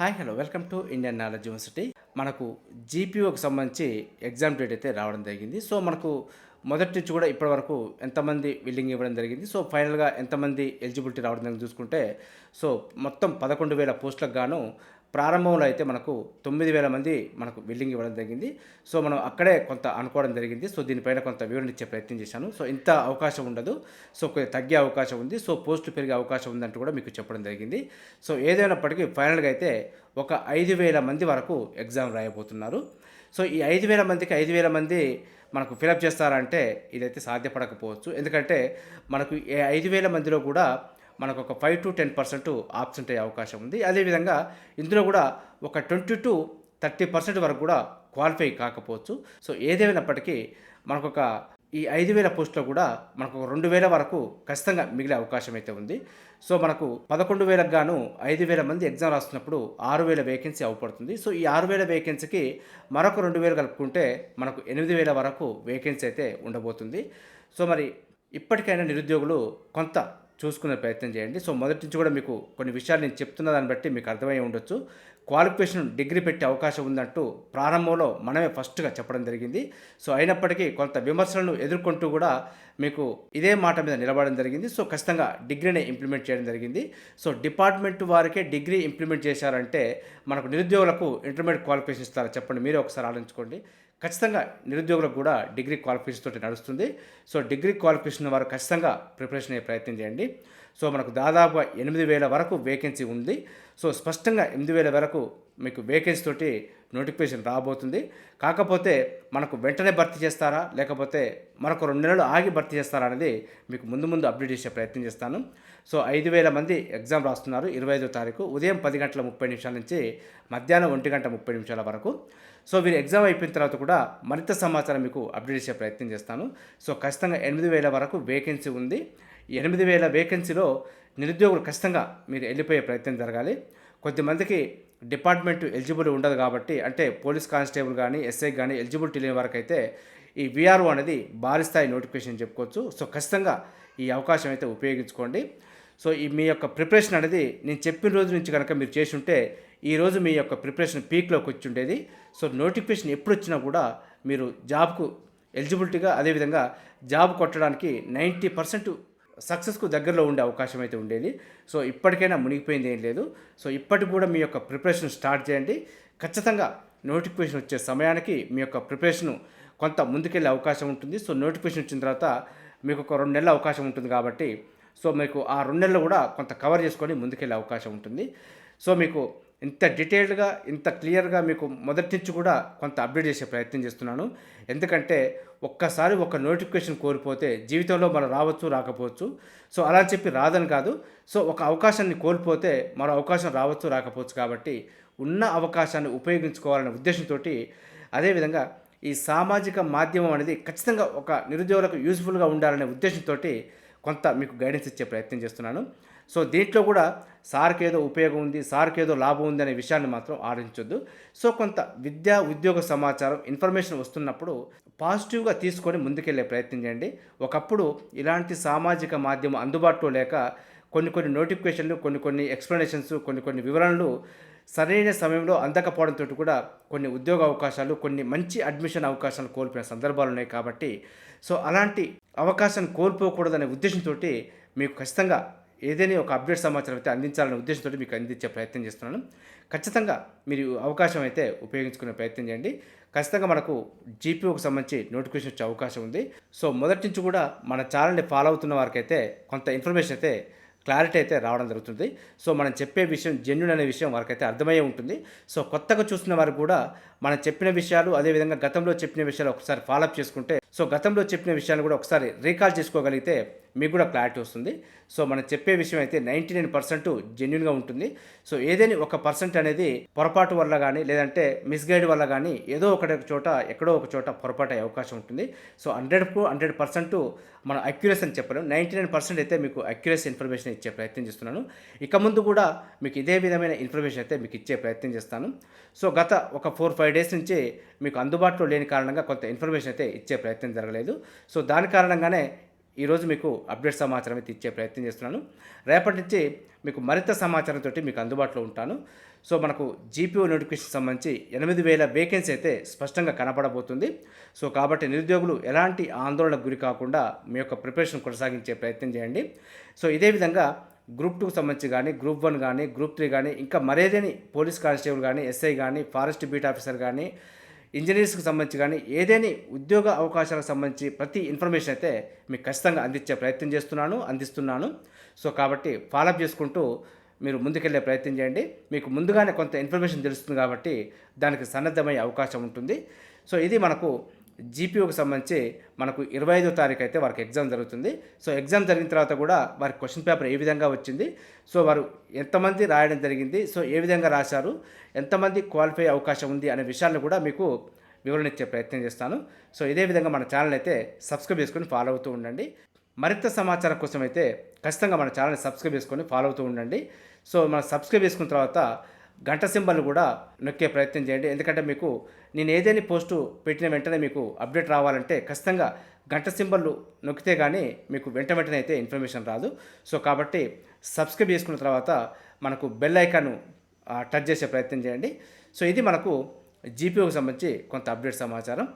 Hi hello welcome to Indian knowledge university. మనకు జీపీఓకి సంబంధించి ఎగ్జామ్ డేట్ అయితే రావడం జరిగింది. సో మనకు మొదటి నుంచి కూడా ఇప్పటి వరకు ఎంతమంది విల్లింగ్ ఇవ్వడం జరిగింది. సో ఫైనల్గా ఎంతమంది ఎలిజిబిలిటీ రావడం జరిగింది చూసుకుంటే సో మొత్తం పదకొండు వేల పోస్టులకు గాను ప్రారంభంలో అయితే మనకు తొమ్మిది వేల మంది మనకు బిల్డింగ్ ఇవ్వడం జరిగింది. సో మనం అక్కడే కొంత అనుకోవడం జరిగింది. సో దీనిపైన కొంత వివరణ ఇచ్చే ప్రయత్నం చేశాను. సో ఇంత అవకాశం ఉండదు. సో తగ్గే అవకాశం ఉంది. సో పోస్టు పెరిగే అవకాశం ఉందంటూ కూడా మీకు చెప్పడం జరిగింది. సో ఏదైనప్పటికీ ఫైనల్గా అయితే ఒక ఐదు వేల మంది వరకు ఎగ్జామ్ రాయబోతున్నారు. సో ఈ ఐదు వేల మందికి ఐదు వేల మంది మనకు ఫిలప్ చేస్తారంటే ఇదైతే సాధ్యపడకపోవచ్చు. ఎందుకంటే మనకు ఐదు వేల మందిలో కూడా మనకు ఒక five to ten percent option అయ్యే అవకాశం ఉంది. అదేవిధంగా ఇందులో కూడా ఒక ట్వంటీ టు థర్టీ పర్సెంట్ వరకు కూడా క్వాలిఫై కాకపోవచ్చు. సో ఏదేమైనప్పటికీ మనకు ఒక ఈ ఐదు వేల పోస్టులో కూడా మనకు ఒక రెండు వేల వరకు ఖచ్చితంగా మిగిలే అవకాశం అయితే ఉంది. సో మనకు పదకొండు వేలకు గాను ఐదు వేల మంది ఎగ్జామ్ రాస్తున్నప్పుడు ఆరు వేల వేకెన్సీ అవపడుతుంది. సో ఈ ఆరు వేల వేకెన్సీకి మరొక రెండు వేలు కలుపుకుంటే మనకు ఎనిమిది వేల వరకు వేకెన్సీ అయితే ఉండబోతుంది. సో మరి ఇప్పటికైనా నిరుద్యోగులు కొంత చూసుకునే ప్రయత్నం చేయండి. సో మొదటి నుంచి కూడా మీకు కొన్ని విషయాలు నేను చెప్తున్న దాన్ని బట్టి మీకు అర్థమై ఉండొచ్చు. క్వాలిఫికేషన్ డిగ్రీ పెట్టే అవకాశం ఉందంటూ ప్రారంభంలో మనమే ఫస్ట్గా చెప్పడం జరిగింది. సో అయినప్పటికీ కొంత విమర్శలను ఎదుర్కొంటూ కూడా మీకు ఇదే మాట మీద నిలబడడం జరిగింది. సో ఖచ్చితంగా డిగ్రీనే ఇంప్లిమెంట్ చేయడం జరిగింది. సో డిపార్ట్మెంట్ వారికే డిగ్రీ ఇంప్లిమెంట్ చేశారంటే మనకు నిరుద్యోగులకు ఇంటర్మీడియట్ క్వాలిఫికేషన్ ఇస్తారా చెప్పండి. మీరే ఒకసారి ఆలోచించుకోండి. ఖచ్చితంగా నిరుద్యోగులకు కూడా డిగ్రీ క్వాలిఫికేషన్ తోటి నడుస్తుంది. సో డిగ్రీ క్వాలిఫికేషన్ వారు ఖచ్చితంగా ప్రిపరేషన్ అయ్యే ప్రయత్నం చేయండి. సో మనకు దాదాపు ఎనిమిది వేల వరకు వేకెన్సీ ఉంది. సో స్పష్టంగా ఎనిమిది వేల వరకు మీకు వేకెన్సీ తోటి నోటిఫికేషన్ రాబోతుంది. కాకపోతే మనకు వెంటనే భర్తీ చేస్తారా? లేకపోతే మరొక రెండు నెలలు ఆగి భర్తీ చేస్తారా అనేది మీకు ముందు ముందు అప్డేట్ చేసే ప్రయత్నం చేస్తాను. సో ఐదు వేల మంది ఎగ్జామ్ రాస్తున్నారు ఇరవై ఐదో తారీఖు. ఉదయం పది గంటల ముప్పై నిమిషాల నుంచి మధ్యాహ్నం ఒంటి గంట ముప్పై నిమిషాల వరకు. సో వీరు ఎగ్జామ్ అయిపోయిన తర్వాత కూడా మరింత సమాచారం మీకు అప్డేట్ చేసే ప్రయత్నం చేస్తాను. సో ఖచ్చితంగా ఎనిమిది వేల వరకు వేకెన్సీ ఉంది. ఎనిమిది వేల వేకెన్సీలో నిరుద్యోగులు ఖచ్చితంగా మీరు వెళ్ళిపోయే ప్రయత్నం జరగాలి. కొద్దిమందికి డిపార్ట్మెంట్ ఎలిజిబుల్ ఉండదు కాబట్టి అంటే పోలీస్ కానిస్టేబుల్ కానీ ఎస్ఐ కానీ ఎలిజిబిలిటీ లేని వరకు అయితే ఈ విఆర్ఓ అనేది భారీ స్థాయి నోటిఫికేషన్ చెప్పుకోవచ్చు. సో ఖచ్చితంగా ఈ అవకాశం అయితే ఉపయోగించుకోండి. సో ఈ మీ యొక్క ప్రిపరేషన్ అనేది నేను చెప్పిన రోజు నుంచి కనుక మీరు చేసి ఉంటే ఈరోజు మీ యొక్క ప్రిపరేషన్ పీక్లోకి వచ్చి ఉండేది. సో నోటిఫికేషన్ ఎప్పుడు వచ్చినా కూడా మీరు జాబ్కు ఎలిజిబిలిటీగా అదేవిధంగా జాబ్ కొట్టడానికి నైంటీ పర్సెంట్ సక్సెస్కు దగ్గరలో ఉండే అవకాశం అయితే ఉండేది. సో ఇప్పటికైనా మునిగిపోయింది ఏం లేదు. సో ఇప్పటికి కూడా మీ యొక్క ప్రిపరేషన్ స్టార్ట్ చేయండి. ఖచ్చితంగా నోటిఫికేషన్ వచ్చే సమయానికి మీ యొక్క ప్రిపరేషన్ కొంత ముందుకెళ్ళే అవకాశం ఉంటుంది. సో నోటిఫికేషన్ వచ్చిన తర్వాత మీకు ఒక రెండు నెలల అవకాశం ఉంటుంది కాబట్టి సో మీకు ఆ రెండు నెలలు కూడా కొంత కవర్ చేసుకొని ముందుకెళ్ళే అవకాశం ఉంటుంది. సో మీకు ఇంత డీటెయిల్డ్గా ఇంత క్లియర్గా మీకు మొదటి నుంచి కూడా కొంత అప్డేట్ చేసే ప్రయత్నం చేస్తున్నాను. ఎందుకంటే ఒక్కసారి ఒక నోటిఫికేషన్ కోల్పోతే జీవితంలో మనం రావచ్చు రాకపోవచ్చు. సో అలా చెప్పి రాదని కాదు. సో ఒక అవకాశాన్ని కోల్పోతే మరో అవకాశం రావచ్చు రాకపోవచ్చు కాబట్టి ఉన్న అవకాశాన్ని ఉపయోగించుకోవాలనే ఉద్దేశంతో అదేవిధంగా ఈ సామాజిక మాధ్యమం అనేది ఖచ్చితంగా ఒక నిరుద్యోగులకు యూస్ఫుల్గా ఉండాలనే ఉద్దేశంతో కొంత మీకు గైడెన్స్ ఇచ్చే ప్రయత్నం చేస్తున్నాను. సో దీంట్లో కూడా సార్కి ఏదో ఉపయోగం ఉంది సార్కి ఏదో లాభం ఉంది అనే విషయాన్ని మాత్రం ఆలోచించొద్దు. సో కొంత విద్యా ఉద్యోగ సమాచారం ఇన్ఫర్మేషన్ వస్తున్నప్పుడు పాజిటివ్గా తీసుకొని ముందుకెళ్ళే ప్రయత్నం చేయండి. ఒకప్పుడు ఇలాంటి సామాజిక మాధ్యమం అందుబాటులో లేక కొన్ని కొన్ని నోటిఫికేషన్లు కొన్ని కొన్ని ఎక్స్ప్లెనేషన్స్ కొన్ని కొన్ని వివరణలు సరైన సమయంలో అందకపోవడంతో కూడా కొన్ని ఉద్యోగ అవకాశాలు కొన్ని మంచి అడ్మిషన్ అవకాశాలు కోల్పోయిన సందర్భాలు ఉన్నాయి కాబట్టి సో అలాంటి అవకాశం కోల్పోకూడదనే ఉద్దేశంతో మీకు ఖచ్చితంగా ఏదైనా ఒక అప్డేట్ సమాచారం అయితే అందించాలనే ఉద్దేశంతో మీకు అందించే ప్రయత్నం చేస్తున్నాను. ఖచ్చితంగా మీరు అవకాశం అయితే ఉపయోగించుకునే ప్రయత్నం చేయండి. ఖచ్చితంగా మనకు జీపీఓకి సంబంధించి నోటిఫికేషన్ వచ్చే అవకాశం ఉంది. సో మొదటి నుంచి కూడా మన ఛానల్ని ఫాలో అవుతున్న వారికైతే కొంత ఇన్ఫర్మేషన్ అయితే క్లారిటీ అయితే రావడం జరుగుతుంది. సో మనం చెప్పే విషయం జెన్యున్ అనే విషయం వారికైతే అర్థమయ్యే ఉంటుంది. సో కొత్తగా చూసిన వారు కూడా మనం చెప్పిన విషయాలు అదేవిధంగా గతంలో చెప్పిన విషయాలు ఒకసారి ఫాలోఅప్ చేసుకుంటే సో గతంలో చెప్పిన విషయాలు కూడా ఒకసారి రీకాల్ చేసుకోగలిగితే మీకు కూడా క్లారిటీ వస్తుంది. సో మనం చెప్పే విషయం అయితే నైంటీ నైన్ పర్సెంట్ జెన్యున్గా ఉంటుంది. సో ఏదైనా ఒక పర్సెంట్ అనేది పొరపాటు వల్ల కానీ లేదంటే మిస్గైడ్ వల్ల కానీ ఏదో ఒక చోట ఎక్కడో ఒక చోట పొరపాటు అయ్యే అవకాశం ఉంటుంది. సో హండ్రెడ్కు హండ్రెడ్ పర్సెంట్ మనం అక్యురస్ అని చెప్పలేము నైంటీ నైన్ పర్సెంట్ అయితే మీకు అక్యురస్ ఇన్ఫర్మేషన్ ఇచ్చే ప్రయత్నం చేస్తున్నాను. ఇక ముందు కూడా మీకు ఇదే విధమైన ఇన్ఫర్మేషన్ అయితే మీకు ఇచ్చే ప్రయత్నం చేస్తాను. సో గత ఒక ఫోర్ ఫైవ్ డేస్ నుంచి మీకు అందుబాటులో లేని కారణంగా కొంత ఇన్ఫర్మేషన్ అయితే ఇచ్చే ప్రయత్నం జరగలేదు. సో దాని కారణంగానే ఈరోజు మీకు అప్డేట్ సమాచారం అయితే ఇచ్చే ప్రయత్నం చేస్తున్నాను. రేపటి నుంచి మీకు మరింత సమాచారంతో మీకు అందుబాటులో ఉంటాను. సో మనకు జీపీఓ నోటిఫికేషన్ సంబంధించి ఎనిమిది వేల వేకెన్సీ అయితే స్పష్టంగా కనపడబోతుంది. సో కాబట్టి నిరుద్యోగులు ఎలాంటి ఆందోళనకు గురి కాకుండా మీ యొక్క ప్రిపరేషన్ కొనసాగించే ప్రయత్నం చేయండి. సో ఇదే విధంగా గ్రూప్ టూకి సంబంధించి కానీ గ్రూప్ వన్ కానీ గ్రూప్ త్రీ కానీ ఇంకా మరేదేని పోలీస్ కానిస్టేబుల్ కానీ ఎస్ఐ కానీ ఫారెస్ట్ బీట్ ఆఫీసర్ కానీ ఇంజనీర్స్కి సంబంధించి కానీ ఏదేని ఉద్యోగ అవకాశాలకు సంబంధించి ప్రతి ఇన్ఫర్మేషన్ అయితే మీకు ఖచ్చితంగా అందించే ప్రయత్నం చేస్తున్నాను అందిస్తున్నాను. సో కాబట్టి ఫాలోఅప్ చేసుకుంటూ మీరు ముందుకెళ్ళే ప్రయత్నం చేయండి. మీకు ముందుగానే కొంత ఇన్ఫర్మేషన్ తెలుస్తుంది కాబట్టి దానికి సన్నద్ధమయ్యే అవకాశం ఉంటుంది. సో ఇది మనకు జీపీఓకి సంబంధించి మనకు ఇరవై ఐదో తారీఖు అయితే వారికి ఎగ్జామ్ జరుగుతుంది. సో ఎగ్జామ్ జరిగిన తర్వాత కూడా వారి క్వశ్చన్ పేపర్ ఏ విధంగా వచ్చింది సో వారు ఎంతమంది రాయడం జరిగింది సో ఏ విధంగా రాశారు ఎంతమంది క్వాలిఫై అవకాశం ఉంది అనే విషయాలను కూడా మీకు వివరణ ఇచ్చే ప్రయత్నం చేస్తాను. సో ఇదే విధంగా మన ఛానల్ అయితే సబ్స్క్రైబ్ చేసుకొని ఫాలో అవుతూ ఉండండి. మరింత సమాచారం కోసం అయితే ఖచ్చితంగా మన ఛానల్ని సబ్స్క్రైబ్ చేసుకొని ఫాలో అవుతూ ఉండండి. సో మనం సబ్స్క్రైబ్ చేసుకున్న తర్వాత గంట సింబల్ కూడా నొక్కే ప్రయత్నం చేయండి. ఎందుకంటే మీకు నేను ఏదైనా పోస్టు పెట్టిన వెంటనే మీకు అప్డేట్ రావాలంటే ఖచ్చితంగా గంట సింబల్ నొక్కితే కానీ మీకు వెంట వెంటనే అయితే ఇన్ఫర్మేషన్ రాదు. సో కాబట్టి సబ్స్క్రైబ్ చేసుకున్న తర్వాత మనకు బెల్ ఐకాన్ టచ్ చేసే ప్రయత్నం చేయండి. సో ఇది మనకు జీపీఓకి సంబంధించి కొంత అప్డేట్ సమాచారం.